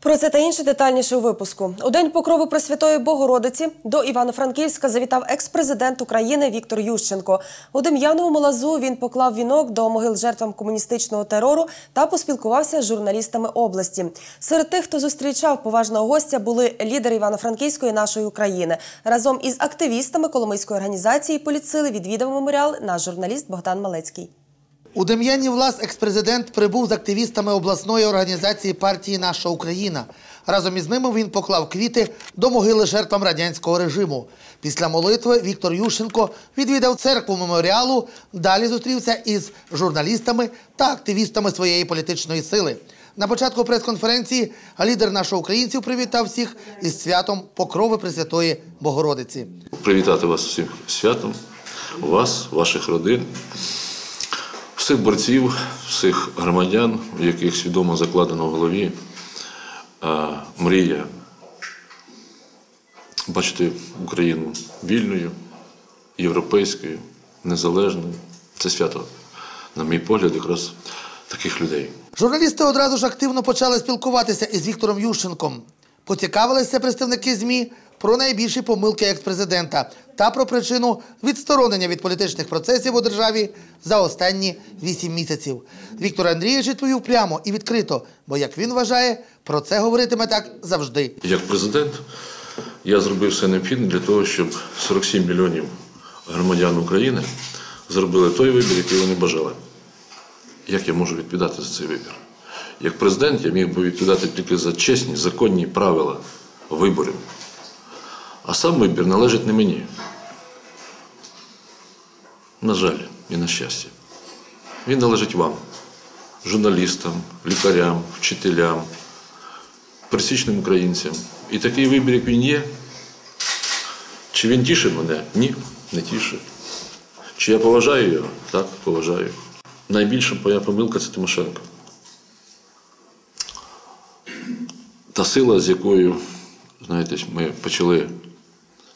Про це та інше детальніше у випуску. У день покрови Пресвятої Богородиці до Івано-Франківська завітав екс-президент України Віктор Ющенко. У Дем'яновому лазу він поклав вінок до могил жертвам комуністичного терору та поспілкувався з журналістами області. Серед тих, хто зустрічав поважного гостя, були лідери Івано-Франківської нашої України. Разом із активістами Коломийської організації політсили відвідав меморіал наш журналіст Богдан Малецький. У Дем'яні Влас екс-президент прибув з активістами обласної організації партії Наша Україна. Разом із ними він поклав квіти до могили жертвам радянського режиму. Після молитви Віктор Ющенко відвідав церкву меморіалу. Далі зустрівся із журналістами та активістами своєї політичної сили. На початку прес-конференції лідер нашого українців привітав всіх із святом Покрови Пресвятої Богородиці. привітати вас всім святом, вас, ваших родин, всіх борців, всіх громадян, у яких свідомо закладено в голові а, мрія бачити Україну вільною, європейською, незалежною. Це свято, на мій погляд, якраз таких людей. Журналісти одразу ж активно почали спілкуватися із Віктором Ющенком. Поцікавилися представники ЗМІ про найбільші помилки екс-президента та про причину відсторонення від політичних процесів у державі за останні вісім місяців. Віктор Андрійович відповів прямо і відкрито, бо, як він вважає, про це говоритиме так завжди. Як президент я зробив все необхідне для того, щоб 47 мільйонів громадян України зробили той вибір, який вони бажали. Як я можу відповідати за цей вибір? Як президент я міг би відповідати тільки за чесні, законні правила виборів. А сам вибір належить не мені. На жаль, і на щастя. Він належить вам, журналістам, лікарям, вчителям, пересічним українцям. І такий вибір, як він є, чи він тішить мене? Ні, не тішить. Чи я поважаю його? Так, поважаю. Найбільша моя помилка це Тимошенко. Та сила, з якою, знаєте, ми почали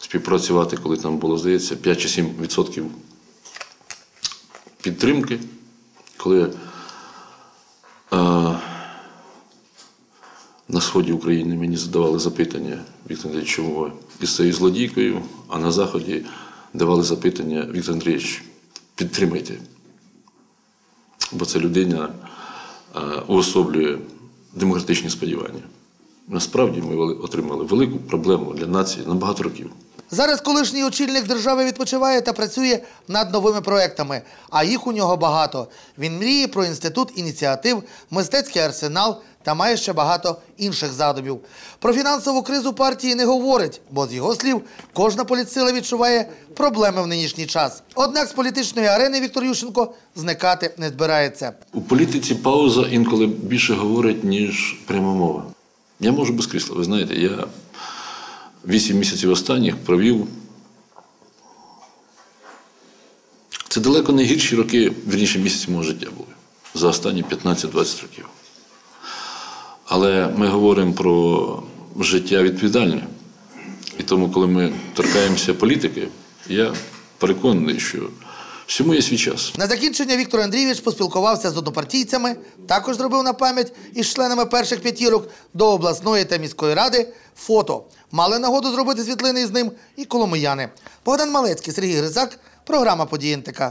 співпрацювати, коли там було, здається, 5 чи 7 відсотків підтримки, коли е, на сході України мені задавали запитання, Віктор Андрійович, чому ви із цією злодійкою, а на Заході давали запитання, Віктор Андрійович, підтримайте. Бо ця людина е, уособлює демократичні сподівання. Насправді ми отримали велику проблему для нації на багато років. Зараз колишній очільник держави відпочиває та працює над новими проектами, а їх у нього багато. Він мріє про інститут ініціатив, мистецький арсенал та має ще багато інших задумів. Про фінансову кризу партії не говорить, бо з його слів кожна політсила відчуває проблеми в нинішній час. Однак з політичної арени Віктор Ющенко зникати не збирається. У політиці пауза інколи більше говорить, ніж пряма мова. Я можу без крісла. Ви знаєте, я вісім місяців останніх провів. Це далеко не гірші роки, вірніше місяці мого життя були за останні 15-20 років. Але ми говоримо про життя відповідальне. І тому, коли ми торкаємося політики, я переконаний, що всьому є свій час. На закінчення Віктор Андрійович поспілкувався з однопартійцями, також зробив на пам'ять із членами перших п'ятірок до обласної та міської ради фото. Мали нагоду зробити світлини із ним і коломияни. Богдан Малецький, Сергій Гризак, програма «Події НТК».